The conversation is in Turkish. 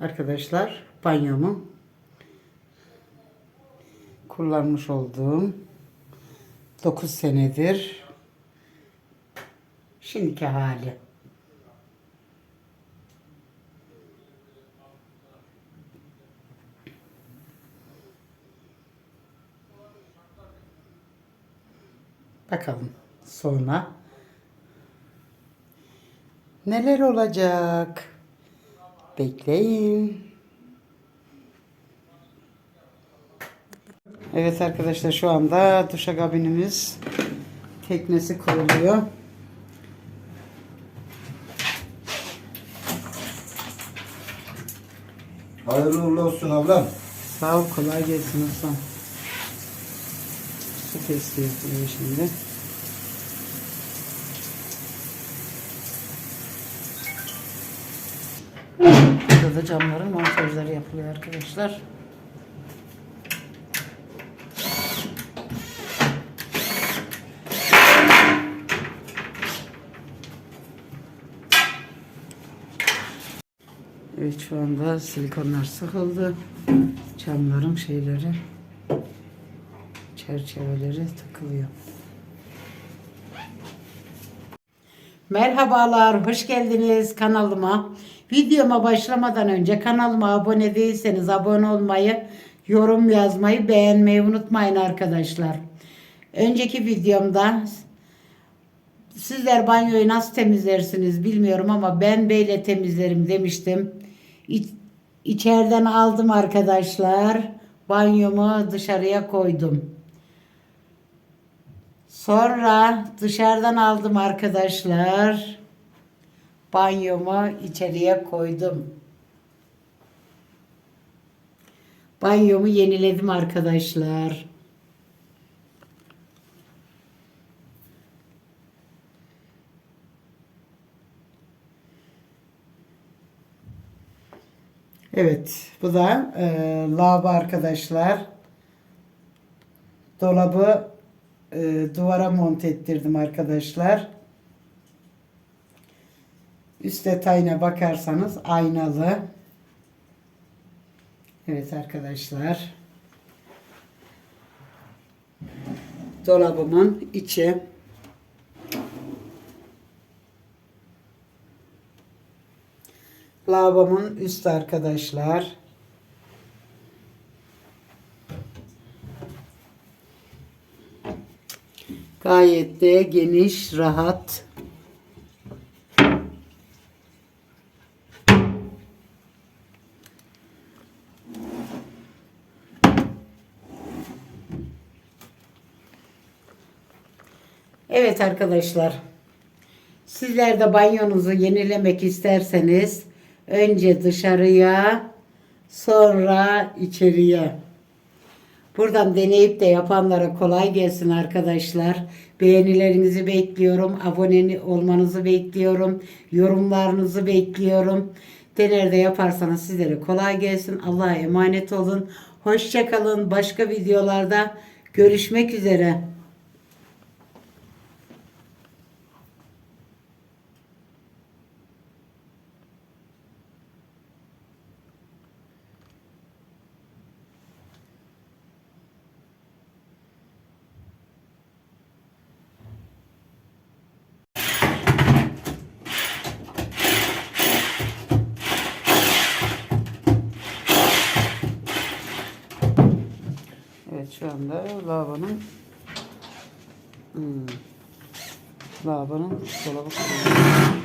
Arkadaşlar banyomu kullanmış olduğum 9 senedir şimdiki hali. Bakalım sonra neler olacak? Bekleyin. Evet arkadaşlar şu anda duşakabinimiz teknesi kuruluyor. Hayırlı uğurlu olsun ablam. Sağ ol kolay gelsin Hasan. Su kesiyor şimdi. Burada da camların montajları yapılıyor arkadaşlar. Evet şu anda silikonlar sıkıldı. Camların şeyleri çerçeveleri takılıyor. Merhabalar, hoş geldiniz kanalıma. Videoma başlamadan önce kanalıma abone değilseniz abone olmayı, yorum yazmayı, beğenmeyi unutmayın arkadaşlar. Önceki videomda Sizler banyoyu nasıl temizlersiniz bilmiyorum ama ben böyle temizlerim demiştim. İç, içeriden aldım arkadaşlar. Banyomu dışarıya koydum. Sonra dışarıdan aldım arkadaşlar. Banyomu içeriye koydum. Banyomu yeniledim arkadaşlar. Evet, bu da e, lavabo arkadaşlar. Dolabı e, duvara monte ettirdim arkadaşlar. Üst detayına bakarsanız aynalı. Evet arkadaşlar. Dolabımın içi. Lavabomun üstü arkadaşlar. Gayet de geniş, rahat. Evet arkadaşlar. Sizler de banyonuzu yenilemek isterseniz önce dışarıya sonra içeriye. Buradan deneyip de yapanlara kolay gelsin arkadaşlar. Beğenilerinizi bekliyorum. Abone olmanızı bekliyorum. Yorumlarınızı bekliyorum. Dener de yaparsanız sizlere kolay gelsin. Allah'a emanet olun. Hoşçakalın. Başka videolarda görüşmek üzere. Şu anda lavanın hmm, lavanın dolabı kuruluyor.